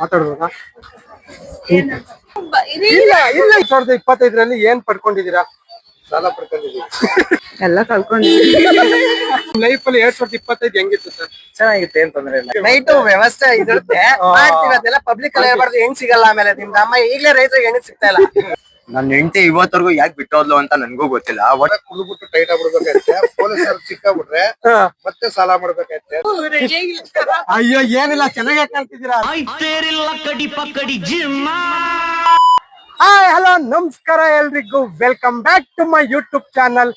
ಮಾತಾಡ್ಬೋದಾ ಇಲ್ಲ ಇಲ್ಲ ಎರಡ್ ಸಾವಿರದ ಇಪ್ಪತ್ತೈದರಲ್ಲಿ ಏನ್ ಪಡ್ಕೊಂಡಿದ್ದೀರಾ? ಸಾಲ ಪಡ್ಕೊಂಡಿದ್ದೀರಾ ಎಲ್ಲ ಕಲ್ಕೊಂಡಿದ್ದೀವಿ ಲೈಫ್ ಅಲ್ಲಿ ಎರಡ್ ಸಾವಿರದ ಇಪ್ಪತ್ತೈದು ಹೆಂಗಿತ್ತು ಸರ್? ಚೆನ್ನಾಗಿತ್ತು ಏನ್ ತೊಂದ್ರೆ ಇಲ್ಲ. ನೈಟ್ ವ್ಯವಸ್ಥೆ ಇದಿರುತ್ತೆ ಮಾಡ್ತೀವಿ ಅದೆಲ್ಲ ಪಬ್ಲಿಕ್ ಅಲ್ಲಿ ಹೇಳ್ಬಾರ್ದು ಹೆಂಗ್ ಸಿಗಲ್ಲ ಆಮೇಲೆ? ನಿಮ್ದು ಅಮ್ಮ ಈಗಲೇ ರೈತರಿಗೆ ಹೆಣ್ಣು ಸಿಗ್ತಾ ಇಲ್ಲ. ನನ್ನ ಹೆಂಡತಿ ಇವತ್ತವರೆಗೂ ಯಾಕೆ ಬಿಟ್ಟೋದ್ಲು ಅಂತ ನನ್ಗೂ ಗೊತ್ತಿಲ್ಲ. ಒಟ್ಟ ಕುಡಿದ್ಬಿಟ್ಟು ಟೈಟ್ ಆಗ್ಬಿಡ್ಬೇಕಾಯ್ತೆ? ಪೊಲೀಸರು ಸಿಕ್ಕಾಬಿಟ್ರೆ ಮತ್ತೆ ಸಾಲ ಮಾಡ್ಬೇಕಾಯ್ತೆ? ಅಯ್ಯೋ ಏನಿಲ್ಲ ಚೆನ್ನಾಗಿ ಕಾಣ್ತಿದ್ದೀರಾ? ಹಾಯ್ ಹಲೋ ನಮಸ್ಕಾರ ಎಲ್ರಿಗೂ. Welcome back to my YouTube channel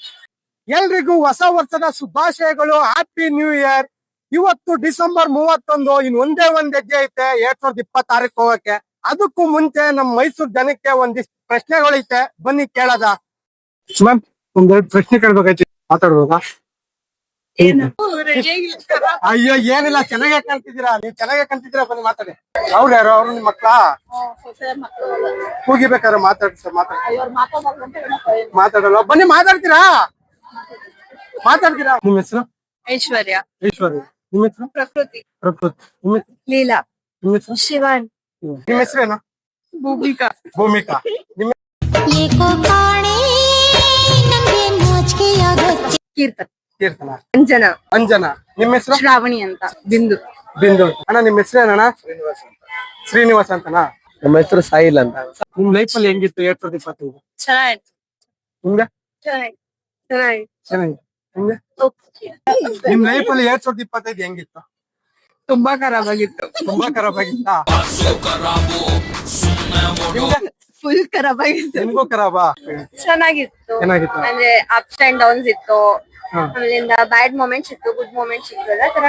ಎಲ್ರಿಗೂ ಹೊಸ ವರ್ಷದ ಶುಭಾಶಯಗಳು. ಹ್ಯಾಪಿ ನ್ಯೂ ಇಯರ್ ಇವತ್ತು ಡಿಸೆಂಬರ್ ಮೂವತ್ತೊಂದು ಇನ್ ಒಂದೇ ಒಂದ್ ಹೆಜ್ಜೆ ಐತೆ ಎರಡ್ ಸಾವಿರದ ಇಪ್ಪತ್ತಾರಕ್ಕೆ ಹೋಗಕ್ಕೆ. ಅದಕ್ಕೂ ಮುಂಚೆ ನಮ್ ಮೈಸೂರು ಜನಕ್ಕೆ ಒಂದಿಷ್ಟು ಪ್ರಶ್ನೆಗಳೈತೆ ಬನ್ನಿ ಕೇಳದ. ಮ್ಯಾಮ್ ಒಂದೆರಡು ಪ್ರಶ್ನೆ ಕೇಳ್ಬೇಕಾಯ್ತು. ಮಾತಾಡ್ಬೋದ? ಅಯ್ಯೋ ಏನಿಲ್ಲ ಚೆನ್ನಾಗೇ ಕಾಣ್ತಿದ್ದೀರಾ? ನೀವು ಚೆನ್ನಾಗೇ ಕಾಣ್ತಿದ್ದೀರಾ? ಬನ್ನಿ ಮಾತಾಡಿ. ಅವ್ರು ಯಾರು? ಅವ್ರು ನಿಮ್ ಮಕ್ಕಳ? ಕೂಗಿಬೇಕಾದ್ರೆ ಮಾತಾಡಿ ಸರ್ ಮಾತಾಡಿ ಮಾತಾಡಲ್ಲ. ಬನ್ನಿ ಮಾತಾಡ್ತೀರಾ? ಮಾತಾಡ್ತೀರಾ? ನಿಮ್ಮ ಹೆಸರು? ಐಶ್ವರ್ಯ. ಐಶ್ವರ್ಯ. ನಿಮ್ಮ ಹೆಸರು? ಪ್ರಕೃತಿ. ಪ್ರಕೃತಿ. ನಿಮ್ಮ ಹೆಸರು? ಲೀಲಾ. ನಿಮ್ಮ ಹೆಸರು? ಶಿವನ್. ನಿಮ್ಮ ಹೆಸರೇನು? ಭೂಮಿಕಾ. ಭೂಮಿಕಾ. ನಿಮ್ಮ ಕೀರ್ತನ. ಕೀರ್ತನ್. ಅಂಜನಾ. ಅಂಜನಾ. ನಿಮ್ಮ ಹೆಸರು? ಶ್ರಾವಣಿ ಅಂತ. ಬಿಂದು. ಬಿಂದು. ಅಣ್ಣ ನಿಮ್ಮ ಹೆಸರೇನಣ್ಣ ಶ್ರೀನಿವಾಸ್ ಅಂತನಾ? ನಮ್ಮ ಹೆಸರು ಸಾಯಿಲ್ ಅಂತ. ನಿಮ್ ಲೈಫ್ ಅಲ್ಲಿ ಹೆಂಗಿತ್ತು? ಎರಡ್ ಸಾವಿರದ ಇಪ್ಪತ್ತೈದು ಚೆನ್ನಾಗಿತ್ತು. ನಿಮ್ಗೆ? ಚೆನ್ನಾಗಿ ಚೆನ್ನಾಗಿ ಚೆನ್ನಾಗಿ ನಿಮ್ಗೆ? ನಿಮ್ ಲೈಫ್ ಅಲ್ಲಿ ಎರಡ್ ಸಾವಿರದ ಇಪ್ಪತ್ತೈದು ಹೆಂಗಿತ್ತು? ತುಂಬಾ ಖರಾಬ್ ಆಗಿತ್ತು. ತುಂಬಾ ಖರಾಬ್ ಆಗಿತ್ತಾ? ಫುಲ್ ಖರಾಬ್ ಆಗಿತ್ತು. ನಿಮ್ಗೂ ಖರಾಬಾ? ಚೆನ್ನಾಗಿತ್ತು. ಚೆನ್ನಾಗಿತ್ತು? ಅಂದ್ರೆ ಅಪ್ಸ್ ಅಂಡ್ ಡೌನ್ಸ್ ಇತ್ತು. ಅಲ್ಲಿಂದ ಆಮೇಲಿಂದ ಬ್ಯಾಡ್ ಮೂಮೆಂಟ್ಸ್ ಇತ್ತು ಗುಡ್ ಮೂಮೆಂಟ್ಸ್ ಇತ್ತು ಎಲ್ಲ ತರ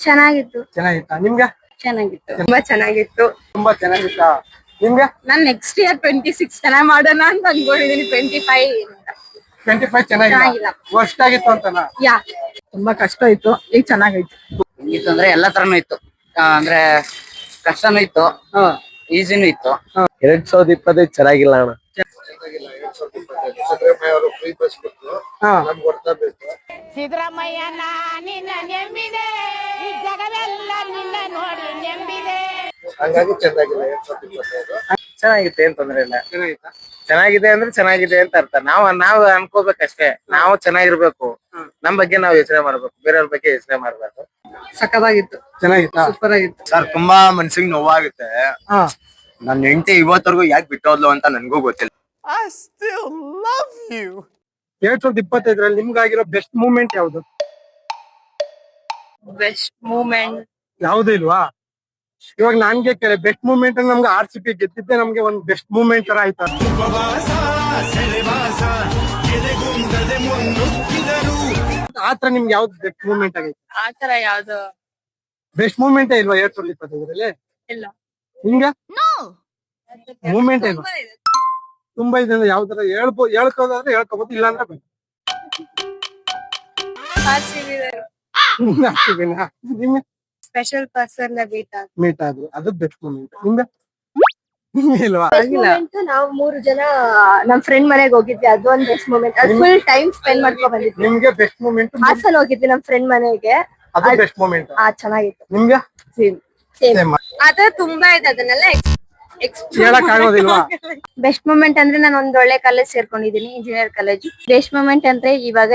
ಚೆನ್ನಾಗಿತ್ತು. ಚೆನ್ನಾಗಿತ್ತು? ನಿಮ್ಗೆ? ಚೆನ್ನಾಗಿತ್ತು. ತುಂಬಾ ಚೆನ್ನಾಗಿತ್ತು. ತುಂಬಾ ಚೆನ್ನಾಗಿತ್ತಾ? ನಿಮ್ಗೆ? ನಾನ್ ನೆಕ್ಸ್ಟ್ ಇಯರ್ ಟ್ವೆಂಟಿ ಸಿಕ್ಸ್ ಚೆನ್ನಾಗಿ ಮಾಡೋಣ ಅಂತ ಅನ್ಕೊಂಡಿದೀನಿ. ಟ್ವೆಂಟಿ ಫೈವ್ ಟ್ವೆಂಟಿ ಫೈವ್ ಚೆನ್ನಾಗಿಲ್ಲ. ಚೆನ್ನಾಗಿಲ್ಲ. ಆಗಿತ್ತು ಅಂತನಾ? ಯಾ. ತುಂಬಾ ಕಷ್ಟ ಇತ್ತು ಈಗ ಚೆನ್ನಾಗೈತೆ. ಇತ್ತು ಅಂದ್ರೆ ಎಲ್ಲಾ ತರನು ಇತ್ತು. ಆ, ಅಂದ್ರೆ ಕಷ್ಟನೂ ಇತ್ತು ಹಾ. ಈಸಿನೂ ಇತ್ತು. ಎರಡ್ ಸಾವಿರದ ಇಪ್ಪತ್ತೈದು ಚೆನ್ನಾಗಿಲ್ಲ ಅಣ್ಣ. ಸಿದ್ದರಾಮಯ್ಯ ನಿನ್ನ ಫ್ರೀ ಬಸ್ ನಿನ್ನ ಹೊಡ್ತಾ ಬೇಕು ಹಂಗಾಗಿ ಚೆನ್ನಾಗಿಲ್ಲ ಎರಡ್ ಸಾವಿರದ ಇಪ್ಪತ್ತೈದು. ಚೆನ್ನಾಗಿತ್ತು ಏನ್ ತೊಂದ್ರೆ ಇಲ್ಲ. ಚೆನ್ನಾಗಿತ್ತಾ? ಚೆನ್ನಾಗಿದೆ ಅಂದ್ರೆ ಚೆನ್ನಾಗಿದೆ ಅಂತ ಅರ್ಥ. ನಾವು ನಾವು ಅನ್ಕೋಬೇಕಷ್ಟೇ. ನಾವು ಚೆನ್ನಾಗಿರ್ಬೇಕು. ನಮ್ ಬಗ್ಗೆ ನಾವು ಯೋಚನೆ ಮಾಡ್ಬೇಕು. ಬೇರೆಯವ್ರ ಬಗ್ಗೆ ಯೋಚನೆ ಮಾಡ್ಬೇಕು ಸಖತ್ತಾಗಿತ್ತು. ಚೆನ್ನಾಗಿತ್ತಾ? ಸೂಪರ್ ಆಗಿತ್ತು ಸರ್ ತುಂಬಾ ಮನ್ಸಿಗೆ ನೋವಾಗುತ್ತೆ. ಹಾ. ನನ್ನ ಹೆಂಡತಿ ಇವತ್ತವರೆಗೂ ಯಾಕೆ ಬಿಟ್ಟೋದ್ಲು ಅಂತ ನನ್ಗೂ ಗೊತ್ತಿಲ್ಲ. ಎರಡ್ ಸಾವಿರದ ಇಪ್ಪತ್ತೈದರಲ್ಲಿ ನಿಮ್ಗಾಗಿರೋ ಬೆಸ್ಟ್ ಮೂಮೆಂಟ್ ಯಾವ್ದು? ಬೆಸ್ಟ್ ಮೂಮೆಂಟ್ ಯಾವ್ದು ಇಲ್ವಾ? ಇವಾಗ ನನ್ಗೆ ಕೇಳಿ ಬೆಸ್ಟ್ ಮೂಮೆಂಟ್ ಅಂದ್ರೆ ನಮ್ಗೆ ಆರ್ ಸಿ ಪಿ ಗೆದ್ದಿದ್ದೆ ನಮ್ಗೆ ಒಂದ್ ಬೆಸ್ಟ್ ಮೂಮೆಂಟ್ ತರ ಆಯ್ತಾ ಆತರ ನಿಮ್ಗೆ ಯಾವ್ದು ಬೆಸ್ಟ್ ಮೂಮೆಂಟ್ ಆಗೈತೆ? ಆತರ ಯಾವ್ದು? ಬೆಸ್ಟ್ ಮೂಮೆಂಟ್ ಇಲ್ವಾ ಎರಡ್ ಸಾವಿರದ ಇಪ್ಪತ್ತೈದರಲ್ಲಿ ಇಲ್ಲ. ಹಿಂಗ ಮೂಮೆಂಟ್ ಇಲ್ವಾ ತುಂಬಾ ಇದೆ ಯಾವ್ದಾರ ಯಾವ ತರ ಹೇಳ್ಬೋ ಹೇಳ್ಕೋದಾದ್ರೆ ಹೇಳ್ಕೋಬಹುದು ಇಲ್ಲ ಅಂದ್ರೆ? ನಿಮ್ಗೆ? ಸ್ಪೆಷಲ್ ಪರ್ಸನ್ ಮೀಟ್ ಮೀಟ್ ಆದ್ರು ಅದು ಬೆಸ್ಟ್ ಮೂಮೆಂಟ್ ನಿಮ್ಗೆ? ಇಲ್ವಾ? ನಾವು ಮೂರು ಜನ ನಮ್ ಫ್ರೆಂಡ್ ಮನೆಗೆ ಹೋಗಿದ್ವಿ. ಅದು ಒಂದ್ ಬೆಸ್ಟ್ ಮೂಮೆಂಟ್ ಅದು ಫುಲ್ ಟೈಮ್ ಸ್ಪೆಂಡ್ ಮಾಡ್ಕೊಂಡ್ ಬಂದಿದ್ವಿ. ನಿಮ್ಗೆ ಬೆಸ್ಟ್ ಮೂಮೆಂಟ್ ಹಾಸನ್ ಹೋಗಿದ್ವಿ ನಮ್ ಫ್ರೆಂಡ್ ಮನೆಗೆ. ಅದು ಬೆಸ್ಟ್ ಮೂಮೆಂಟ್ ಆ ಚೆನ್ನಾಗಿತ್ತು. ನಿಮ್ಗೆ? ಸೇಮ್ ಸೇಮ್ ಅದ ತುಂಬಾ ಇದೆ ಅದನ್ನೆಲ್ಲ ಹೇಳಕ್ ಆಗೋದಿಲ್ವಾ? ಬೆಸ್ಟ್ ಮೂಮೆಂಟ್ ಅಂದ್ರೆ ನಾನು ಒಂದ್ ಒಳ್ಳೆ ಕಾಲೇಜ್ ಸೇರ್ಕೊಂಡಿದೀನಿ ಇಂಜಿನಿಯರ್ ಕಾಲೇಜ್ ಬೆಸ್ಟ್ ಮೂಮೆಂಟ್ ಅಂದ್ರೆ ಇವಾಗ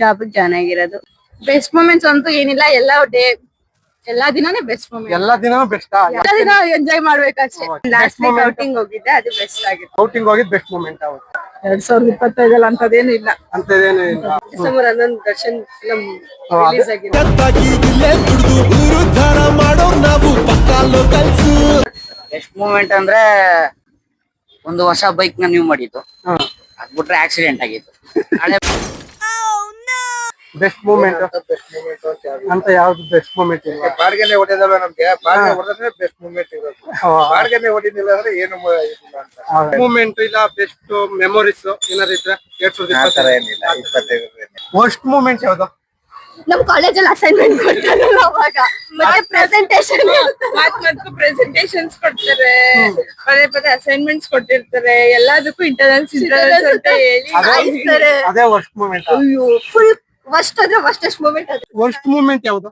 ಜಾಬ್ ಜಾಯ್ನ್ ಆಗಿರೋದು. ಬೆಸ್ಟ್ ಮೂಮೆಂಟ್ಸ್ ಅಂತೂ ಏನಿಲ್ಲ. ಎಲ್ಲ ಡೇ ಎಲ್ಲಾ ದಿನಾನೇ ಬೆಸ್ಟ್ ಮೂಮೆಂಟ್ ಎಲ್ಲಾ ದಿನನೂ ಬೆಸ್ಟ್ ಎಲ್ಲಾ ದಿನ ಎಂಜಾಯ್ ಮಾಡ್ಬೇಕಷ್ಟೇ. ಲಾಸ್ಟ್ ವೀಕ್ ಔಟಿಂಗ್ ಹೋಗಿದ್ದೆ ಅದು ಬೆಸ್ಟ್ ಆಗಿತ್ತು. ಔಟಿಂಗ್ ಹೋಗಿದ್ ಬೆಸ್ಟ್ ಮೂಮೆಂಟ್ ಅವತ್ತು ಎರಡ್ ಸಾವಿರದ ಇಪ್ಪತ್ತೈದಲ್ಲಿ ಅಂತದೇನು ಇಲ್ಲ. ಅಂತದೇನು ಇಲ್ಲ. ಡಿಸೆಂಬರ್ ಹನ್ನೊಂದು ದರ್ಶನ್ ಫಿಲಂ. ರಿಲೀಸ್ ಆಗಿದೆ ಬೆಸ್ಟ್ ಮೂಮೆಂಟ್ ಅಂದ್ರೆ ಒಂದು ಹೊಸ ಬೈಕ್ನ ನೀವು ಮಾಡಿದ್ದು. ಅದ್ ಅದ್ಬಿಟ್ರೆ ಆಕ್ಸಿಡೆಂಟ್ ಆಗಿತ್ತು. ಹಳೆ ಬೆಸ್ಟ್ ಮೂಮೆಂಟ್ ಬೆಸ್ಟ್ ಮೂಮೆಂಟ್ ಅಂತ ಯಾವ್ದು ಅಂತ ಯಾವ್ದು ಬೆಸ್ಟ್ ಮೂಮೆಂಟ್ ಇಲ್ಲ. ಬಾಡ್ಗೆನೆ ಹೊಡೆದಲ್ಲ ನಮ್ಗೆ? ಬಾಡ್ಗೆ ಹೊಡೆದ್ರೆ ಬೆಸ್ಟ್ ಮೂಮೆಂಟ್ ಇರೋದು. ಬಾಡ್ಗೆನೆ ಹೊಡಿಲಿಲ್ಲ ಅಂದ್ರೆ ಏನು ಮ- ಇದಿಲ್ಲ ಅಂತ. ಮೂಮೆಂಟ್ ಇಲ್ಲ ಬೆಸ್ಟ್ ಮೆಮೊರೀಸ್ ಏನಾದ್ರು ಇದ್ರೆ ಎರಡ್ ಆ ತರ ಏನಿಲ್ಲ ಇಪ್ಪತ್ತೈದು ವರ್ಸ್ಟ್ ಮೂಮೆಂಟ್ ಯಾವ್ದು? ನಮ್ ಕಾಲೇಜಲ್ಲಿ ಅಸೈನ್ಮೆಂಟ್ ಕೊಡ್ತಾರೆ ಅವಾಗ. ಮತ್ತೆ ಪ್ರೆಸೆಂಟೇಶನ್ ಪ್ರೆಸೆಂಟೇಶನ್ಸ್ ಕೊಡ್ತಾರೆ. ಪದೇ ಪದೇ ಅಸೈನ್ಮೆಂಟ್ಸ್ ಕೊಟ್ಟಿರ್ತಾರೆ. ಎಲ್ಲದಕ್ಕೂ ಇಂಟರ್ನಲ್ಸ್ ಇಂಟರ್ನಲ್ಸ್ ಅಂತ ಹೇಳಿ ಅದೇ ಅದೇ ವರ್ಸ್ಟ್ ಮೂಮೆಂಟ್ ಅಯ್ಯೋ ಫುಲ್ ಫಸ್ಟ್ ಅಂದ್ರೆ ಫಸ್ಟ್ ಮೂಮೆಂಟ್ ಅದು. ವರ್ಸ್ಟ್ ಮೂಮೆಂಟ್ ಯಾವ್ದು?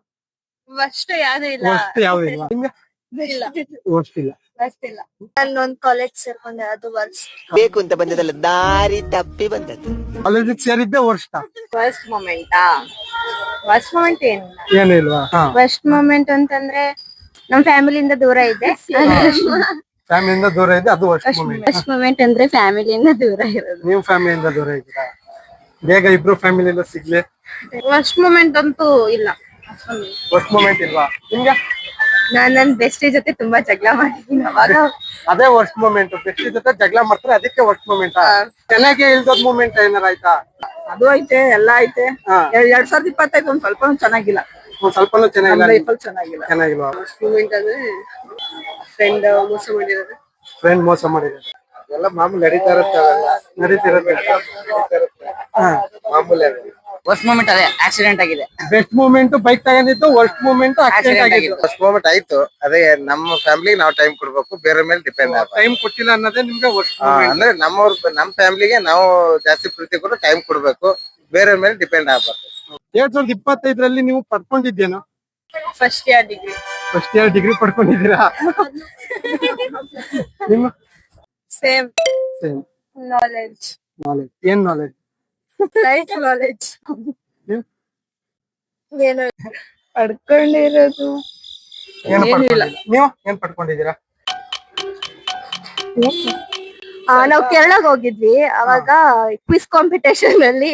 ವರ್ಸ್ಟ್ ಯಾವ್ದು ಇಲ್ಲ. ವರ್ಸ್ಟ್ ಯಾವ್ದು ಇಲ್ಲ? ನಿಮ್ಗೆ? ಇಲ್ಲ. ವರ್ಸ್ಟ್ ಇಲ್ಲ. ಅಷ್ಟಿಲ್ಲ ನಾನು ಒಂದ್ ಕಾಲೇಜ್ ಸೇರ್ಕೊಂಡೆ ಅದು ವರ್ಸ್ಟ್ ಬೇಕು ಅಂತ ಬಂದದಲ್ಲ ದಾರಿ ತಪ್ಪಿ ಬಂದದ್ದು. ಕಾಲೇಜ್ ಸೇರಿದ್ದೆ ವರ್ಸ್ಟ್ ಫಸ್ಟ್ ಮೂಮೆಂಟಾ ಫಸ್ಟ್ ಮೂಮೆಂಟ್ ಏನಿಲ್ಲ. ಏನು ಇಲ್ವಾ ಹಾ. ಫಸ್ಟ್ ಮೂಮೆಂಟ್ ಅಂತಂದ್ರೆ ನಮ್ ಫ್ಯಾಮಿಲಿಯಿಂದ ದೂರ ಇದ್ದೆ ಫ್ಯಾಮಿಲಿಯಿಂದ ದೂರ ಇದೆ ಅದು ವರ್ಸ್ಟ್ ಮೂಮೆಂಟ್ ಫಸ್ಟ್ ಮೂಮೆಂಟ್ ಅಂದ್ರೆ ಫ್ಯಾಮಿಲಿಯಿಂದ ದೂರ ಇರೋದು. ನೀವು ಫ್ಯಾಮಿಲಿಯಿಂದ ದೂರ ಇದ್ದೀರಾ? ಬೇಗ ಇಬ್ರು ಫ್ಯಾಮಿಲಿ ಎಲ್ಲ ಸಿಗ್ಲಿ? ಫಸ್ಟ್ ಮೂಮೆಂಟ್ ಅಂತೂ ಇಲ್ಲ. ಫಸ್ಟ್ ಮೂಮೆಂಟ್ ಇಲ್ವಾ? ನಿಮ್ಗೆ? ನಾನ್ ನನ್ ಬೆಸ್ಟ್ ಜೊತೆ ತುಂಬಾ ಜಗಳ ಮಾಡಿದೀನಿ ಅವಾಗ. ಅದೇ ವರ್ಸ್ಟ್ ಮೂಮೆಂಟ್ ಬೆಸ್ಟ್ ಜೊತೆ ಜಗಳ ಮಾಡ್ತಾರೆ ಅದಕ್ಕೆ ವರ್ಸ್ಟ್ ಮೂಮೆಂಟ್ ಚೆನ್ನಾಗಿ ಇಲ್ದೋದ್ ಮೂಮೆಂಟ್ ಏನಾರ ಆಯ್ತಾ? ಅದು ಐತೆ ಎಲ್ಲ ಐತೆ. ಎರಡ್ ಸಾವಿರದ ಇಪ್ಪತ್ತೈದು ಒಂದ್ ಸ್ವಲ್ಪ ಚೆನ್ನಾಗಿಲ್ಲ. ಒಂದ್ ಸ್ವಲ್ಪನೂ ಚೆನ್ನಾಗಿಲ್ಲ. ಲೈಫಲ್ಲಿ ಚೆನ್ನಾಗಿಲ್ಲ. ಚೆನ್ನಾಗಿಲ್ವಾ? ಮೂಮೆಂಟ್ ಅಂದ್ರೆ ಫ್ರೆಂಡ್ ಮೋಸ ಮಾಡಿರೋದು. ಫ್ರೆಂಡ್ ಮೋಸ ಮಾಡಿರೋದು. ಎಲ್ಲ ಮಾಮೂಲಿ ನಡೀತಾ ಇರತ್ತೆ ನಡೀತಿರತ್ತೆ ಮಾಮೂಲಿ. ಫಸ್ಟ್ ಮೂಮೆಂಟ್ ಅದೇ ಆಕ್ಸಿಡೆಂಟ್ ಆಗಿದೆ. ಬೆಸ್ಟ್ ಮೂಮೆಂಟ್ ಬೈಕ್ ತಗೊಂಡಿದ್ದು ವರ್ಸ್ಟ್ ಮೂಮೆಂಟ್ ಆಕ್ಸಿಡೆಂಟ್ ಆಗಿದೆ ಆಗಿದ್ದು. ಫಸ್ಟ್ ಮೂಮೆಂಟ್ ಆಯ್ತು. ಅದೇ ನಮ್ಮ ಫ್ಯಾಮಿಲಿ ನಾವು ಟೈಮ್ ಕೊಡ್ಬೇಕು ಬೇರೆ ಮೇಲೆ ಡಿಪೆಂಡ್ ಆಗ. ಟೈಮ್ ಕೊಟ್ಟಿಲ್ಲ ಅನ್ನೋದೇ ನಿಮ್ಗೆ ವರ್ಸ್ಟ್ ಅಂದ್ರೆ ನಮ್ಮವ್ರ ನಮ್ಮ ಫ್ಯಾಮಿಲಿಗೆ ನಾವು ಜಾಸ್ತಿ ಪ್ರೀತಿ ಕೊಟ್ಟು ಟೈಮ್ ಕೊಡ್ಬೇಕು ಬೇರೆ ಮೇಲೆ ಡಿಪೆಂಡ್ ಆಗ್ಬಾರ್ದು. ಎರಡ್ ಸಾವಿರದ ಇಪ್ಪತ್ತೈದರಲ್ಲಿ ನೀವು ಪಡ್ಕೊಂಡಿದ್ದೇನೋ? First year degree first year degree ಪಡ್ಕೊಂಡಿದ್ದೀರಾ? ನಿಮ್ಮ? ಸೇಮ್ ಸೇಮ್ ನಾಲೆಡ್ಜ್ ನಾಲೆಜ್ ಏನ್ ನಾಲೆಜ್ ಲೈಫ್ ನಾಲೆಜ್ ನೀವು? ಏನು? ಪಡ್ಕೊಂಡಿರೋದು? ಏನು ನೀವು ಏನ್ ಪಡ್ಕೊಂಡಿದ್ದೀರಾ? ಆ, ನಾವ್ ಕೇರಳಗ್ ಹೋಗಿದ್ವಿ. ಅವಾಗ ಕ್ವಿಸ್ ಕಾಂಪಿಟೇಷನ್ ಅಲ್ಲಿ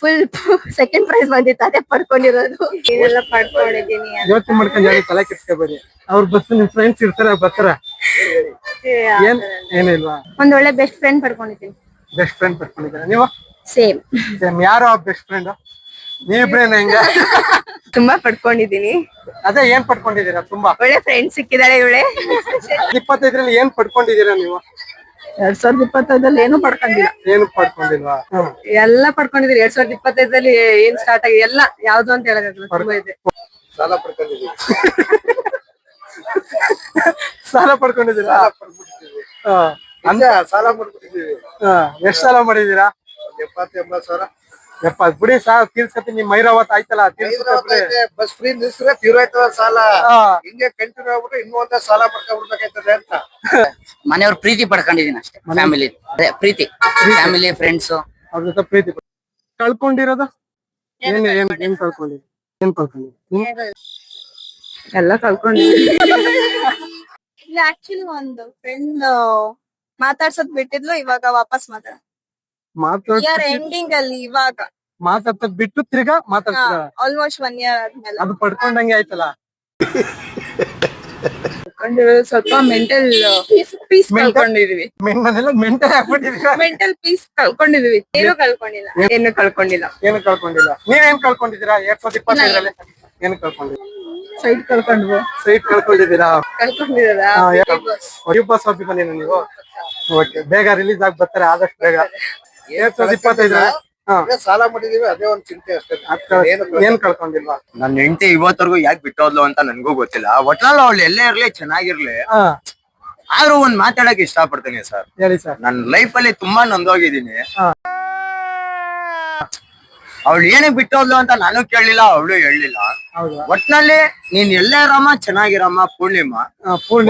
ಫುಲ್ ಸೆಕೆಂಡ್ ಪ್ರೈಸ್ ಬಂದಿತ್ತು. ಅದೇ ಪಡ್ಕೊಂಡಿರೋದು. ಇದೆಲ್ಲ ಪಡ್ಕೊಂಡಿದೀನಿ ಯೋಚನೆ ಮಾಡ್ಕೊಂಡು ಯಾರು ತಲೆ ಕೆಡ್ಸ್ಕೊಬೇಡಿ. ಅವ್ರ ಬಸ್ ನಿಮ್ ಫ್ರೆಂಡ್ಸ್ ಇರ್ತಾರ ಬರ್ತಾರ. ಏನ್ ಏನಿಲ್ವಾ? ಒಂದ್ ಒಳ್ಳೆ ಬೆಸ್ಟ್ ಫ್ರೆಂಡ್ ಪಡ್ಕೊಂಡಿದ್ದೀನಿ. ಬೆಸ್ಟ್ ಫ್ರೆಂಡ್ ಪಡ್ಕೊಂಡಿದ್ದೀರಾ ನೀವು? ಸೇಮ್ ಸೇಮ್ ಯಾರು ಬೆಸ್ಟ್ ಫ್ರೆಂಡ್ ನೀವಿಬ್ರೇನ ಹೆಂಗ? ತುಂಬಾ ಪಡ್ಕೊಂಡಿದೀನಿ ಅದೇ ಏನ್ ಪಡ್ಕೊಂಡಿದ್ದೀರಾ? ತುಂಬಾ. ಒಳ್ಳೆ ಫ್ರೆಂಡ್ ಸಿಕ್ಕಿದಾಳೆ ಇವಳೆ. ಇಪ್ಪತ್ತೈದರಲ್ಲಿ ಏನ್ ಪಡ್ಕೊಂಡಿದ್ದೀರಾ ನೀವು? ಎರಡ್ ಸಾವಿರದ ಇಪ್ಪತ್ತೈದಲ್ಲಿ ಏನು ಪಡ್ಕೊಂಡಿಲ್ಲ. ಏನು ಪಡ್ಕೊಂಡಿಲ್ವಾ? ಎಲ್ಲ ಪಡ್ಕೊಂಡಿದೀರಿ ಎರಡ್ ಸಾವಿರದ ಇಪ್ಪತ್ತೈದಲ್ಲಿ ಏನ್ ಸ್ಟಾರ್ಟ್ ಆಗಿದೆ ಎಲ್ಲ ಯಾವ್ದು ಅಂತ ಹೇಳಕ್ಕಾಗಲ್ಲ. ತುಂಬಾ ಇದೆ. ಸಾಲ ಪಡ್ಕೊಂಡಿದ್ದೀವಿ ಸಾಲ ಪಡ್ಕೊಂಡಿದ್ದೀರಾ? ಅಂದ್ರೆ ಸಾಲ ಹಾ. ಎಷ್ಟ್ ಸಾಲ ಮಾಡಿದೀರಾ ಎಪ್ಪತ್ತು ಎಂಬತ್ತು ಸಾವಿರ. ಯಪ್ಪ ಬಿಡಿ ಸಾಲ ತೀರ್ಸ್ಕತ್ತೀನಿ ನಿಮ್ ಮೈರಾವತ್ ಆಯ್ತಲ್ಲ ತೀರ್ಸ್ಕೊತ ಬಸ್ ಫ್ರೀ ನಿಲ್ಸಿದ್ರೆ ತೀರೋಯ್ತದ ಸಾಲ. ಹಿಂಗೆ ಕಂಟಿನ್ಯೂ ಆಗ್ಬಿಟ್ಟು ಇನ್ನೂ ಒಂದೇ ಸಾಲ ಪಡ್ಕೊಂಡ್ಬಿಡ್ಬೇಕಾಯ್ತದೆ ಅಂತ. ಮನೆಯವ್ರ ಪ್ರೀತಿ ಪಡ್ಕೊಂಡಿದೀನಿ ಅಷ್ಟೇ ಫ್ಯಾಮಿಲಿ ಅದೇ ಪ್ರೀತಿ. ಫ್ಯಾಮಿಲಿ ಫ್ರೆಂಡ್ಸ್ ಅವ್ರ ಜೊತೆ ಪ್ರೀತಿ ಪಡ್- ಕಳ್ಕೊಂಡಿರೋದು? ಏನ್ ಏನ್ ಏನ್ ಕಳ್ಕೊಂಡಿರಿ ಏನ್ ಕಳ್ಕೊಂಡಿರಿ? ಎಲ್ಲ ಕಳ್ಕೊಂಡಿದೀವಿ ಆಕ್ಚುಲಿ ಒಂದು ಫ್ರೆಂಡ್ ಮಾತಾಡ್ಸೋದ್ ಬಿಟ್ಟಿದ್ಲು ಇವಾಗ ವಾಪಸ್ ಮಾತಾಡ್ ಇಯರ್ ಎಂಡಿಂಗ್ ಅಲ್ಲಿ ಇವಾಗ. ಮಾತಾಡ್ತಾ ಬಿಟ್ಟು ತಿರ್ಗಾ ಮಾತಾಡ್ತೀರ ಆಲ್ಮೋಸ್ಟ್ ಒನ್ ಇಯರ್ ಆದ್ಮೇಲೆ. ಅದು ಪಡ್ಕೊಂಡಂಗೆ ಆಯ್ತಲ್ಲ. ಕಳ್ಕೊಂಡಿರೋದು ಸ್ವಲ್ಪ ಮೆಂಟಲ್ ಪೀಸ್ ಕಳ್ಕೊಂಡಿದೀವಿ. ಮೆಂಟಲ್ ಆಗ್ಬಿಟ್ಟಿದೀರ? ಮೆಂಟಲ್ ಪೀಸ್ ಕಳ್ಕೊಂಡಿದೀವಿ. ಏನು ಕಳ್ಕೊಂಡಿಲ್ಲ. ಏನು ಕಳ್ಕೊಂಡಿಲ್ಲ. ಏನು ಕಳ್ಕೊಂಡಿಲ್ಲ. ನೀವೇನ್ ಕಳ್ಕೊಂಡಿದ್ದೀರಾ? ಎರಡ್ ಸಾವಿರದ ಇಪ್ಪತ್ತೈದರಲ್ಲಿ ಏನು ಕಳ್ಕೊಂಡಿದ್ದೀರಾ ಸೈಟ್ ಕಳ್ಕೊಂಡ್ವು. ಸೈಟ್ ಕಳ್ಕೊಂಡಿದ್ದೀರಾ? ಕಳ್ಕೊಂಡಿರೋದ? ಹೊಡಿ ಬಸ್ ಬಂದಿನ ನೀವು? ಓಕೆ ಬೇಗ ರಿಲೀಸ್ ಆಗಿ ಬರ್ತಾರೆ ಆದಷ್ಟು ಬೇಗ. ಎರಡ್ ಸಾವಿರದ ಇಪ್ಪತ್ತೈದರಲ್ಲಿ ಸಾಲ ಮಾಡಿದೀವಿ ಅದೇ ಒಂದ್ ಚಿಂತೆ ಅಷ್ಟೇ. ಏನ್ ಕಳ್ಕೊಂಡಿಲ್ವಾ ನನ್ನ ಹೆಂಡತಿ ಇವತ್ತವರೆಗೂ ಯಾಕೆ ಬಿಟ್ಟೋದ್ಲು ಅಂತ ನನ್ಗೂ ಗೊತ್ತಿಲ್ಲ. ಒಟ್ನಲ್ಲಿ ಅವಳು ಎಲ್ಲೇ ಇರ್ಲಿ ಚೆನ್ನಾಗಿರ್ಲಿ. ಆದ್ರೂ ಒಂದ್ ಮಾತಾಡಕ್ ಇಷ್ಟಪಡ್ತೀನಿ ಸರ್. ಹೇಳಿ ಸರ್. ನನ್ನ ಲೈಫ್ ಅಲ್ಲಿ ತುಂಬಾ ನೊಂದೋಗಿದ್ದೀನಿ. ಅವ್ಳು ಅವಳು ಏನಕ್ಕೆ ಬಿಟ್ಟೋದ್ಲು ಅಂತ ನಾನು ಕೇಳಲಿಲ್ಲ ಅವಳು ಹೇಳಲಿಲ್ಲ. ಹೌದಾ? ಒಟ್ನಲ್ಲಿ ನೀನ್ ಎಲ್ಲೇ ಇರಮ್ಮ ಚೆನ್ನಾಗಿರಮ್ಮ ಪೂರ್ಣಿಮಾ.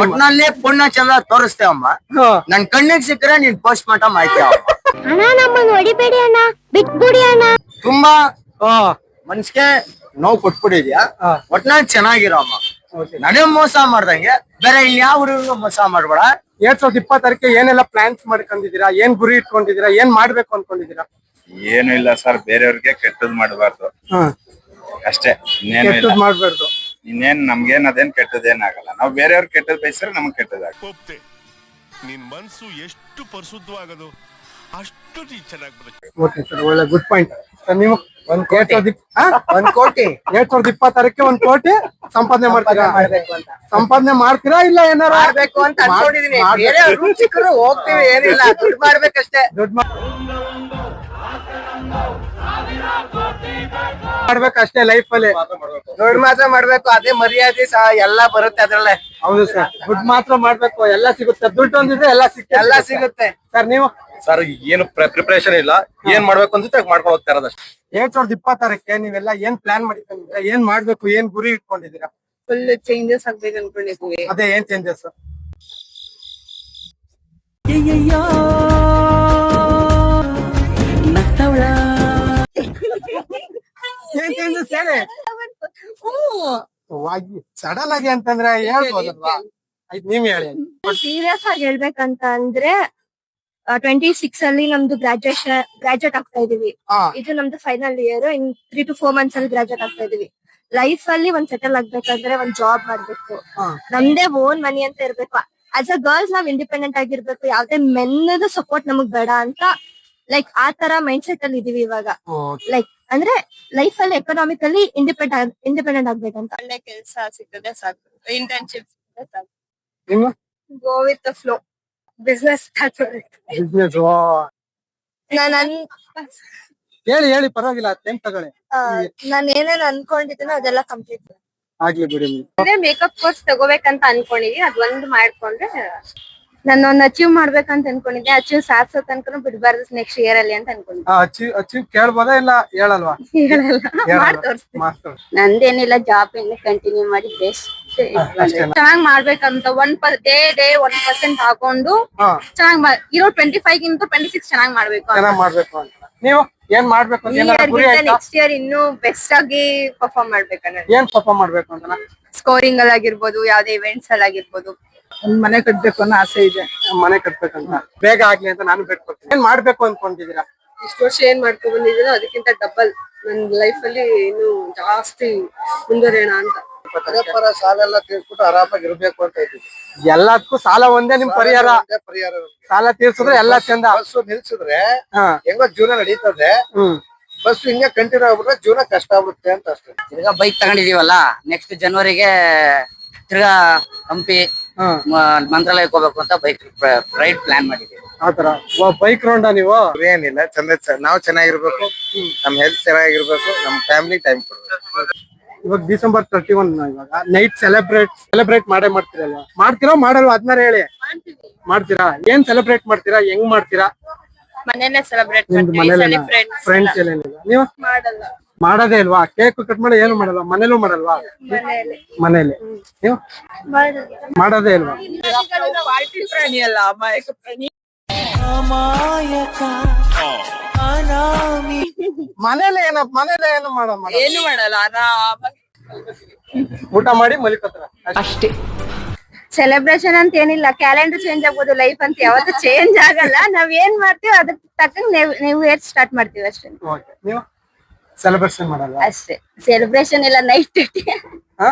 ಒಟ್ನಲ್ಲಿ ಪೂರ್ಣ ಚಂದ್ರ ತೋರಿಸ್ತೇವಮ್ಮ. ನನ್ ಕಣ್ಣಿಗೆ ಸಿಕ್ಕರೆ ನೀನ್ ಪೋಸ್ಟ್ ಮಾರ್ಟಮ್ ಆಯ್ತಾ ಅಣ್ಣ ನಮ್ಮನ್ನ ಹೊಡಿಬೇಡಿ ಅಣ್ಣ. ಬಿಟ್ಬಿಡಿ ಅಣ್ಣ. ತುಂಬಾ ಮನ್ಸ್ಗೆ ನೋವು ಕೊಟ್ಬಿಟ್ಟಿದ್ಯಾ? ಹಾ. ಒಟ್ನಲ್ಲಿ ಚೆನ್ನಾಗಿರಮ್ಮ Okay. ನನಗೆ ಮೋಸ ಮಾಡ್ದಂಗೆ ಬೇರೆ ಯಾವ ಹುಡುಗರು ಮೋಸ ಮಾಡ್ಬೇಡ. ಎರಡ್ ಸಾವಿರದ ಇಪ್ಪತ್ತಾರಕ್ಕೆ ಏನೆಲ್ಲ ಪ್ಲಾನ್ಸ್ ಮಾಡ್ಕೊಂಡಿದ್ದೀರಾ? ಏನ್ ಗುರಿ ಇಟ್ಕೊಂಡಿದ್ದೀರಾ? ಏನ್ ಮಾಡ್ಬೇಕು ಅನ್ಕೊಂಡಿದ್ದೀರಾ? ಏನು ಇಲ್ಲ ಸರ್ ಬೇರೆಯವ್ರಿಗೆ ಕೆಟ್ಟದ್ ಮಾಡಬಾರ್ದು. ಅಷ್ಟೇ ಇನ್ನೇನು ಇಲ್ಲ. ಕೆಟ್ಟದ್ ಮಾಡ್ಬಾರ್ದು. ಇನ್ನೇನ್ ನಮ್ಗೇನ್ ಅದೇನ್ ಕೆಟ್ಟದೇನಾಗಲ್ಲ. ನಾವು ಬೇರೆಯವ್ರಿಗೆ ಕೆಟ್ಟದ್ ಬಯಸಿದ್ರೆ ನಮ್ಗೆ ಕೆಟ್ಟದಾಗ ಒಪ್ತೆ ನಿನ್ ಮನ್ಸು ಎಷ್ಟು ಪರಿಶುದ್ಧವಾಗದು. ಅಷ್ಟು ನೀ ಚೆನ್ನಾಗಿ ಬರುತ್ತೆ ಓಕೆ ಸರ್ ಒಳ್ಳೆ ಗುಡ್ ಪಾಯಿಂಟ್ ಸರ್ ನೀವು ಒಂದ್ ಕೋಟಿ? ಒಂದ್ ಕೋಟಿ. ಎರಡ್ ಸಾವಿರದ ಇಪ್ಪತ್ತಾರಕ್ಕೆ ಒಂದ್ ಕೋಟಿ ಸಂಪಾದನೆ ಮಾಡ್ತೀರಾ? ಸಂಪಾದನೆ ಮಾಡ್ತೀರಾ ಇಲ್ಲ ಏನಾರು? ಮಾಡ್ಬೇಕು ಅಂತ ಅನ್ಕೊಂಡಿದೀನಿ. ಬೇರೆ ಹೋಗ್ತೀವಿ ಏನಿಲ್ಲ. ದುಡ್ಡು ಮಾಡ್ಬೇಕಷ್ಟೇ. ದುಡ್ಡು ಮಾಡ್ಬೇಕಷ್ಟೇ ಲೈಫ್ ಅಲ್ಲಿ. ದುಡ್ಡು ಮಾತ್ರ ಮಾಡ್ಬೇಕು. ಅದೇ ಮರ್ಯಾದೆ ಸಹ ಎಲ್ಲ ಬರುತ್ತೆ ಅದ್ರಲ್ಲೇ. ಹೌದು ಸರ್ ದುಡ್ಡು ಮಾತ್ರ ಮಾಡ್ಬೇಕು. ಎಲ್ಲ ಸಿಗುತ್ತೆ. ದುಡ್ಡು ಒಂದಿದ್ರೆ ಎಲ್ಲ ಸಿಗುತ್ತೆ ಎಲ್ಲ ಸಿಗುತ್ತೆ. ಸರ್ ನೀವು ಸರ್ ಏನು ಪ್ರಿಪರೇಷನ್ ಇಲ್ಲ. ಏನ್ ಮಾಡ್ಬೇಕು ಅಂತ ಮಾಡ್ಕೊಂಡು ಹೋಗ್ತಾ ಇರೋದಷ್ಟೇ ಎರಡ್ ಸಾವಿರದ ಇಪ್ಪತ್ತಾರಕ್ಕೆ ನೀವೆಲ್ಲ ಏನ್ ಪ್ಲಾನ್ ಮಾಡಿಕೊಂಡಿದ್ದೀರಾ ಏನ್ ಮಾಡ್ಬೇಕು ಏನ್ ಗುರಿ ಇಟ್ಕೊಂಡಿದ್ದೀರಾ? ಫುಲ್ ಚೇಂಜಸ್ ಆಗ್ಬೇಕು ಅನ್ಕೊಂಡಿದ್ವಿ. ಅದೇ ಏನ್ ಚೇಂಜಸ್ ಏನ್ ಚೇಂಜಸ್ ಹೇಳಿ? ಸಡನ್ ಆಗಿ ಅಂತಂದ್ರೆ ಹೇಳ್ಬೋದಲ್ವಾ? ಆಯ್ತು ನೀವ್ ಹೇಳಿ. ಸೀರಿಯಸ್ ಆಗಿ ಹೇಳ್ಬೇಕಂತ ಅಂದ್ರೆ ಟ್ವೆಂಟಿ ಸಿಕ್ಸ್ ಅಲ್ಲಿ ನಮ್ದು ಗ್ರಾಜುಯೇಷನ್ ಗ್ರಾಜುಯೇಟ್ ಆಗ್ತಾ ಇದೀವಿ. ಇದು ನಮ್ದು final year in three to four months ಅಲ್ಲಿ ಗ್ರಾಜುಯೇಟ್ ಆಗ್ತಾ ಇದೀವಿ. ಲೈಫ್ ಅಲ್ಲಿ ಒಂದ್ ಸೆಟಲ್ ಆಗ್ಬೇಕಂದ್ರೆ ಒಂದ್ ಜಾಬ್ ಮಾಡ್ಬೇಕು. ನಮ್ದೇ ಓನ್ ಮನಿ ಅಂತ ಇರ್ಬೇಕು. ಆಸ್ ಅ ಗರ್ಲ್ಸ್ ನಾವ್ ಇಂಡಿಪೆಂಡೆಂಟ್ ಆಗಿರ್ಬೇಕು. ಯಾವ್ದೇ ಮೆನ್ನದ ಸಪೋರ್ಟ್ ನಮಗ್ ಬೇಡ ಅಂತ ಲೈಕ್ ಆ ತರ ಮೈಂಡ್ ಸೆಟ್ ಅಲ್ಲಿ ಇದೀವಿ ಇವಾಗ. ಲೈಕ್ ಅಂದ್ರೆ ಲೈಫ್ ಅಲ್ಲಿ ಎಕನಾಮಿಕಲಿ ಇಂಡಿಪೆಂಡೆಂಟ್ ಇಂಡಿಪೆಂಡೆಂಟ್ ಆಗ್ಬೇಕಂತ. ಒಳ್ಳೆ ಕೆಲಸ ಸಿಗ್ತದೆ ಸಾಕು. ಇಂಟರ್ನ್ಶಿಪ್ ಸಿಕ್ಕಿದ್ರೆ ಸಾಕು. Go with flow business business ಅನ್ ಹೇಳಿ ಹೇಳಿ ಪರವಾಗಿಲ್ಲ ಟೈಮ್ ತಗೊಳ್ಳಿ. ನಾನು ಏನೇನ್ ಅನ್ಕೊಂಡಿದ್ದೀನೋ ಅದೆಲ್ಲ ಕಂಪ್ಲೀಟ್ ಆಗ್ಲಿ ಬಿಡಿ ಅದೇ ಮೇಕಪ್ ಕೋರ್ಸ್ ತಗೋಬೇಕಂತ ಅನ್ಕೊಂಡಿದೀನಿ. ಅದ್ ಒಂದ್ ಮಾಡ್ಕೊಂಡ್ರೆ ನಾನು ಒಂದ್ ಅಚೀವ್ ಮಾಡ್ಬೇಕಂತ ಅನ್ಕೊಂಡಿದ್ದೆ ಅಚೀವ್ ಸಾಧ್ಸೋ ತನಕ ಬಿಡ್ಬಾರ್ದು ನೆಕ್ಸ್ಟ್ ಇಯರ್ ಅಲ್ಲಿ ಅಂತ ಅನ್ಕೊಂಡಿದ್ದೆ ಅಚೀವ್ ಅಚೀವ್ ಕೇಳ್ಬೋದಾ ಇಲ್ಲ ಹೇಳಲ್ವಾ? ಮಾಡಿ ತೋರಿಸ್ತೀನಿ ನಂದೇನಿಲ್ಲ ಜಾಬ್ ಇನ್ನು ಕಂಟಿನ್ಯೂ ಮಾಡಿ ಬೆಸ್ಟ್ ಅಷ್ಟೇನಾ? ಚೆನ್ನಾಗ್ ಮಾಡ್ಬೇಕಂತ one per day day one percent ಹಾಕೊಂಡು ಚೆನ್ನಾಗಿ ಇರೋ ಟ್ವೆಂಟಿ ಫೈವ್ ಗಿಂತ ಟ್ವೆಂಟಿ ಸಿಕ್ಸ್ ಚೆನ್ನಾಗ್ ಮಾಡ್ಬೇಕು ಚೆನ್ನಾಗ್ ಮಾಡ್ಬೇಕು ಅಂತ. ನೀವು ಏನ್ ಮಾಡ್ಬೇಕು ನೆಕ್ಸ್ಟ್ ಇಯರ್ ಇನ್ನೂ ಬೆಸ್ಟ್ ಆಗಿ ಪರ್ಫಾರ್ಮ್ ಮಾಡ್ಬೇಕಂದ್ರೆ ಏನ್ ಪರ್ಫಾರ್ಮ್ ಮಾಡ್ಬೇಕು ಅಂತ? ಸ್ಕೋರಿಂಗ್ ಅಲ್ಲಿ ಆಗಿರ್ಬೋದು ಯಾವ್ದೇ ಇವೆಂಟ್ಸ್ ಅಲ್ಲಿ ಆಗಿರ್ಬೋದು ಒಂದ್ ಮನೆ ಕಟ್ಬೇಕು ಅನ್ನೋ ಆಸೆ ಇದೆ. ಮನೆ ಕಟ್ಬೇಕಂತ ಬೇಗ ಆಗ್ಲಿ ಅಂತ ನಾನು ಬೇಡ್ಕೊಳ್ತೀನಿ ಏನ್ ಮಾಡ್ಬೇಕು ಅನ್ಕೊಂಡಿದೀರಾ ಇಷ್ಟು ವರ್ಷ ಏನ್ ಮಾಡ್ಕೊಂಡ್ ಬಂದಿದ್ದೀನೋ ಅದಕ್ಕಿಂತ ಡಬಲ್ ನನ್ನ ಲೈಫ್ ಅಲ್ಲಿ ಇನ್ನು ಜಾಸ್ತಿ ಮುಂದುವರಿಯೋಣ ಅಂತ. ಅದೇ ಪರ ಸಾಲ ಎಲ್ಲ ತೀರ್ಸ್ಬಿಟ್ಟು ಆರಾಮಾಗಿ ಇರ್ಬೇಕು ಅಂತ ಇದ್ದೀವಿ. ಎಲ್ಲದಕ್ಕೂ ಸಾಲ ಒಂದೇ ನಿಮ್ ಪರಿಹಾರ. ಅದೇ ಪರಿಹಾರ ಸಾಲ ತೀರ್ಸಿದ್ರೆ ಎಲ್ಲಾ ಚಂದ. ಬಸ್ ನಿಲ್ಸಿದ್ರೆ ಹಾ. ಹೆಂಗೋ ಜೀವನ ನಡೀತದೆ. ಹ್ಮ್. ಬಸ್ ಹಿಂಗೆ ಕಂಟಿನ್ಯೂ ಆಗ್ಬಿಟ್ರೆ ಜೀವನ ಕಷ್ಟ ಆಗ್ಬಿಡುತ್ತೆ ಅಂತ ಅಷ್ಟೇ. ಈಗ ಬೈಕ್ ತಗೊಂಡಿದೀವಲ್ಲ ನೆಕ್ಸ್ಟ್ ಜನವರಿಗೆ ತಿರ್ಗಾ ಹಂಪಿ ಮ- ಮಂತ್ರಾಲಯಕ್ಕೆ ಹೋಗ್ಬೇಕು ಅಂತ ಬೈಕ್ ರೈಡ್ ಪ್ಲಾನ್ ಮಾಡಿದೀವಿ. ಆತರ ಬೈಕ್ ರೌಂಡ ನೀವು? ಏನಿಲ್ಲ ಚಂದ ನಾವು ನಾವ್ ಚೆನ್ನಾಗಿರ್ಬೇಕು ನಮ್ ಹೆಲ್ತ್ ಚೆನ್ನಾಗಿರ್ಬೇಕು ನಮ್ ಫ್ಯಾಮಿಲಿ ಟೈಮ್ ಕೊಡ್ಬೇಕು. ಇವಾಗ ಡಿಸೆಂಬರ್ ತರ್ಟಿ ಒನ್ ಇವಾಗ. ನೈಟ್ ಸೆಲೆಬ್ರೇಟ್ ಸೆಲೆಬ್ರೇಟ್ ಮಾಡೇ ಮಾಡ್ತೀರಲ್ವಾ? ಮಾಡ್ತೀರಾ ಮಾಡಲ್ವಾ? ಅದನ್ನ ಹೇಳಿ. ಮಾಡ್ತೀರಾ? ಏನ್ ಸೆಲೆಬ್ರೇಟ್ ಮಾಡ್ತೀರಾ? ಹೆಂಗ್ ಮಾಡ್ತೀರಾ? ಮನೇಲೆ ಸೆಲೆಬ್ರೇಟ್ ನಿಮ್ದು ಮನೇಲಿ ಫ್ರೆಂಡ್ಸ್ ಏನೇನಿಲ್ಲ ನೀವು? ಮಾಡಲ್ಲ. ಮಾಡೋದೇ ಇಲ್ವಾ? ಕೇಕ್ ಕಟ್ ಮಾಡಿ ಏನು ಮಾಡಲ್ಲ ಮನೇಲೂ ಮಾಡಲ್ವಾ? ಮನೇಲಿ ನೀವು? ಮಾಡೋದೇ ಇಲ್ವಾ? ಪಾರ್ಟಿ ಪ್ರಾಣಿ ಅಲ್ಲ ಅಮಾಯಕ ಪ್ರಾಣಿ. ಮನೇಲಿ ಏನ ಮನೇಲೆ ಏನು ಮಾಡಮ್ಮ? ಮಾಡೋ. ಏನು ಮಾಡಲ್ಲ ಆರಾಮಾಗಿ ಊಟ ಮಾಡಿ ಮಲಿಕೋತಾರ. ಅಷ್ಟೇ. ಸೆಲೆಬ್ರೇಷನ್ ಅಂತ ಏನಿಲ್ಲ ಕ್ಯಾಲೆಂಡರ್ ಚೇಂಜ್ ಆಗ್ಬೋದು ಲೈಫ್ ಅಂತ ಯಾವತ್ತೂ ಚೇಂಜ್ ಆಗಲ್ಲ. ನಾವ್ ಏನ್ ಮಾಡ್ತೀವಿ ಅದಕ್ಕೆ ತಕ್ಕಂಗ್ ನೀವು ಏರ್ ಸ್ಟಾರ್ಟ್ ಮಾಡ್ತೀವಿ ಅಷ್ಟೇ. ಓಕೆ ನೀವು ಸೆಲೆಬ್ರೇಷನ್ ಮಾಡಲ್ಲ? ಅಷ್ಟೇ. ಸೆಲೆಬ್ರೇಷನ್ ಇಲ್ಲ ನೈಟ್ ಡ್ಯೂಟಿ ಹಾ?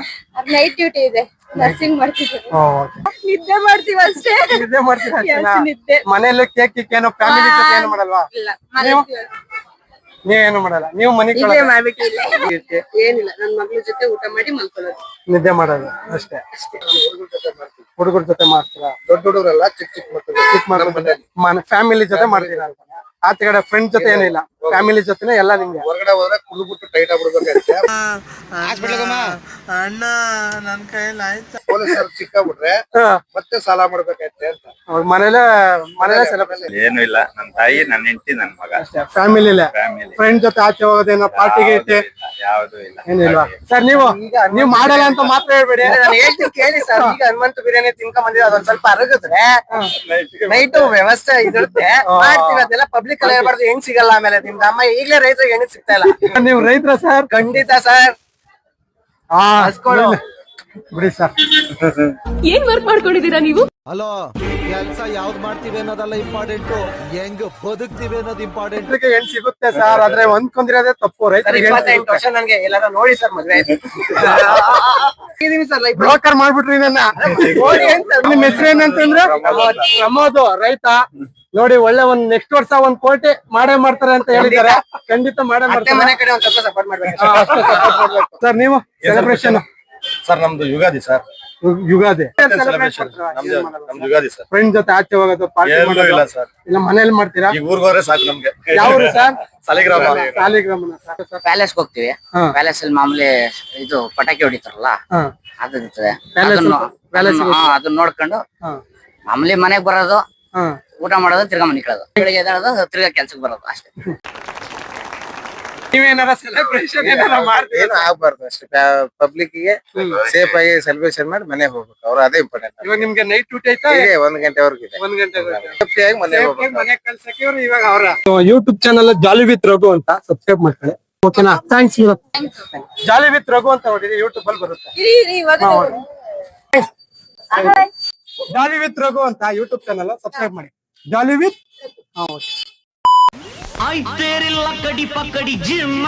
ನೈಟ್ ಡ್ಯೂಟಿ ಇದೆ. ನರ್ಸಿಂಗ್ ಮಾಡ್ತೀವಿ ಓಕೆ ನಿದ್ದೆ ಮಾಡ್ತೀವಿ ಅಷ್ಟೇ. ನಿದ್ದೆ ಮಾಡ್ತೀರಾ ಅಷ್ಟೇನಾ? Yes, ನಿದ್ದೆ. ಮನೇಲಿ ಕೇಕ್ ಕಿಕ್ ಏನೋ ಫ್ಯಾಮಿಲಿ ಜೊತೆ ಏನು ಮಾಡಲ್ವಾ? ಇಲ್ಲ ನೀವು? ನೀವೇನು ಮಾಡಲ್ಲ. ನೀವು ಮನೆ ಇಲ್ಲೇ ಮಾಡ್ಬಿಟ್ಟು ಇಲ್ಲೇ. ಏನಿಲ್ಲ. ನನ್ ಮಗಳ ಜೊತೆ ಊಟ ಮಾಡಿ ಮಲ್ಕೊಳ್ಳೋದು. ನಿದ್ದೆ ಮಾಡೋದು. ಅಷ್ಟೇ. ಹುಡುಗರ ಜೊತೆ ಮಾಡ್ತೀರಾ? ದೊಡ್ಡ ಹುಡುಗರಲ್ಲ ಚಿಕ್ಕ ಚಿಕ್ಕ ಮಕ್ಕಳು. ಚಿಕ್ಕ ಮಕ್ಕಳು ಮನೆ. ಫ್ಯಾಮಿಲಿ ಜೊತೆ ಮಾಡ್ತೀರಾ ಅಂತ. ಆಚೆ ಕಡೆ ಫ್ರೆಂಡ್ ಜೊತೆ ಏನಿಲ್ಲ. ಫ್ಯಾಮಿಲಿ ಜೊತೆನೆ ಎಲ್ಲ ನಿಮ್ಗೆ. ಹೊರಗಡೆ ಹೋದ್ರೆ ಕುಡಿದ್ಬಿಟ್ಟು ಟೈಟ್ ಆಗ್ಬಿಡ್ಬೇಕಾಗುತ್ತೆ ಪೊಲೀಸರು ಸಿಕ್ಕಾಬಿಟ್ರೆ ಮತ್ತೆ ಸಾಲ ಮಾಡ್ಬೇಕಾಯ್ತೆ ಅಂತ ಅವ್ರ ಮನೇಲೆ ಮನೇಲೆ ಸೆಲೆಬ್ರೇಷನ್ ಏನು ಇಲ್ಲ. ನನ್ನ ತಾಯಿ ನನ್ನ ಹೆಂಡತಿ ನನ್ನ ಮಗ. ಅಷ್ಟೇ ಫ್ಯಾಮಿಲಿಲೆ ಫ್ಯಾಮಿಲಿ ಫ್ರೆಂಡ್ ಜೊತೆ ಆಚೆ ಹೋಗೋದೇನೋ ಪಾರ್ಟಿಗೆ ಇಟ್ಟೆ ಯಾವುದು ಇಲ್ಲ. ಏನಿಲ್ವಾ ಸರ್ ನೀವು ನೀವು ಮಾಡಲ್ಲ ಅಂತ ಮಾತ್ರ ಹೇಳ್ಬೇಡಿ. ನಾನು ಹೇಳ್ತೀನಿ ಕೇಳಿ ಸರ್. ಈಗ ಹನುಮಂತ ಬಿರಿಯಾನಿ ತಿನ್ಕೊಂಡ್ ಬಂದಿದ್ರೆ ಅದೊಂದ್ ಸ್ವಲ್ಪ ಅರಗಿದ್ರೆ ನೈಟ್ ವ್ಯವಸ್ಥೆ ಇದಿರುತ್ತೆ ಮಾಡ್ತೀವಿ ಅದೆಲ್ಲ ಪಬ್ಲಿಕ್ ಅಲ್ಲಿ ಹೇಳ್ಬಾರ್ದು ಹೆಂಗ್ ಸಿಗಲ್ಲ ಆಮೇಲೆ ನಿಮ್ದು ಅಮ್ಮ ಈಗಲೇ ರೈತರಿಗೆ ಹೆಣ್ಣು ಸಿಗ್ತಾ ಇಲ್ಲ. ನೀವು ರೈತರ ಸರ್? ಖಂಡಿತ ಸರ್. ಹಾ ವರ್ಕ್ ಬಿಡಿ ಸರ್. ಹಲೋ ಕೆಲ್ಸ ಯಾವ್ದ್ ಮಾಡ್ತೀವಿ ಅನ್ನೋದಲ್ಲ ಇಂಪಾರ್ಟೆಂಟ್ ಹೆಂಗ್ ಬದುಕ್ತಿವಿ ಅನ್ನೋದು ಇಂಪಾರ್ಟೆಂಟ್ ಹೆಣ್ ಸಿಗುತ್ತೆ ಸರ್ ಆದ್ರೆ ಹೊಂದ್ಕೊಂಡಿರೋದೇ ತಪ್ಪು. ರೈತರಿಗೆ ಇಪ್ಪತ್ತೆಂಟು ವರ್ಷ ನನ್ಗೆ ಎಲ್ಲಾರ ನೋಡಿ ಸರ್ ಮದ್ವೆ ಇದೀನಿ ಸರ್ ಲೈಫ್ ಬ್ರೋಕರ್ ಮಾಡ್ಬಿಟ್ರಿ ನನ್ನ. ನಿಮ್ಮ ಹೆಸರು ಏನಂತಂದ್ರೆ? ಪ್ರಮೋದ್ ರೈತ. ನೋಡಿ ಒಳ್ಳೆ ಒಂದ್ ನೆಕ್ಸ್ಟ್ ವರ್ಷ ಒಂದ್ ಕೋಟಿ ಮಾಡೇ ಮಾಡ್ತಾರೆ ಅಂತ ಹೇಳಿದ್ದಾರೆ. ಖಂಡಿತ. ಮಾಡೇ ಮಾಡ್ತಾರೆ. ಮನೆ ಕಡೆ ಒಂದ್ ಸ್ವಲ್ಪ ಸಪೋರ್ಟ್ ಮಾಡ್ಬೇಕು. ಸರ್ ನೀವು ಸೆಲೆಬ್ರೇಷನ್ ಸರ್ ನಮ್ದು Ugadi sir. Ugadi. Sir. Friend ಜೊತೆ ಆಚೆ ಹೋಗೋದು ಪಾರ್ಟಿ ಇಲ್ಲ ಸರ್. ಇಲ್ಲ ಮನೇಲಿ ಮಾಡ್ತೀರಾ? ಊರ್ಗೋರೆ ಊರ್ಗ್ ಸಾಕು ನಮ್ಗೆ. ಯಾವ ಸರ್? ಸಾಲಿಗ್ರಾಮ. ಸಾಲಿಗ್ರಾಮ ಸರ್. ಪ್ಯಾಲೇಸ್ಗೆ ಹೋಗ್ತೀವಿ. ಪ್ಯಾಲೇಸ್ ಅಲ್ಲಿ ಮಾಮೂಲಿ ಇದು ಪಟಾಕಿ ಹೊಡಿತಾರಲ್ಲ? ಅದನ್ನ ನೋಡ್ಕೊಂಡು ಮಾಮೂಲಿ ಮನೆಗ್ ಬರೋದು. ಊಟ ಮಾಡೋದು ತಿರ್ಗಾ ಮನೆ ಕಳೋದು. ಬೆಳಿಗ್ಗೆ ಎದ್ದೇಳೋದು ತಿರ್ಗಾ ಕೆಲ್ಸಕ್ಕೆ ಬರೋದು ಅಷ್ಟೇ. ನೀವೇನಾರ ಸೆಲೆಬ್ರೇಷನ್ ಏನಾರ ಮಾಡ್ತೀರಾ? ಏನು ಆಗ್ಬಾರ್ದು ಅಷ್ಟೇ. ಪಬ್ಲಿಕ್ಗೆ ಸೇಫ್ ಆಗಿ ಸೆಲೆಬ್ರೇಷನ್ ಮಾಡಿ ಮನೆಗೆ ಹೋಗ್ಬೇಕು. ಅವ್ರು ಅದೇ ಇಂಪಾರ್ಟೆಂಟ್ ಇವಾಗ ನಿಮ್ಗೆ ನೈಟ್ ಡ್ಯೂಟಿ ಐತಾ ಇದೆ ಒಂದ್ ಗಂಟೆವರೆಗೆ ಇದೆ. ಒಂದ್ ಗಂಟೆ ಸೇಫ್ಟಿ ಆಗಿ ಮನೆ ಹೋಗ್ಬೇಕು. ಮನೆಗೆ ಕಳ್ಸಕ್ಕೆ ಇವ್ರು ಇವಾಗ ಅವರ. YouTube channel jolly with Raghu ಅಂತ ಸಬ್ಸ್ಕ್ರೈಬ್ ಮಾಡ್ಕೊಳ್ಳಿ. ಓಕೆನಾ ಥ್ಯಾಂಕ್ಸ್ ಜಾಲಿ ವಿತ್ ರಘು ಅಂತ ಹೊಡಿರಿ ಯೂಟ್ಯೂಬ್ ಅಲ್ಲಿ ಬರುತ್ತೆ. ಜಾಲಿ ವಿತ್ ರಘು ಅಂತ ಯೂಟ್ಯೂಬ್ ಚಾನಲ್ ಸಬ್ಸ್ಕ್ರೈಬ್ ಮಾಡಿ. ಜಾಲಿ ವಿತ್ ಆಯ್ತೇರಿಲ್ಲ ಕಡಿ ಪಕ್ಕಡಿ ಜಿಮ್ಮ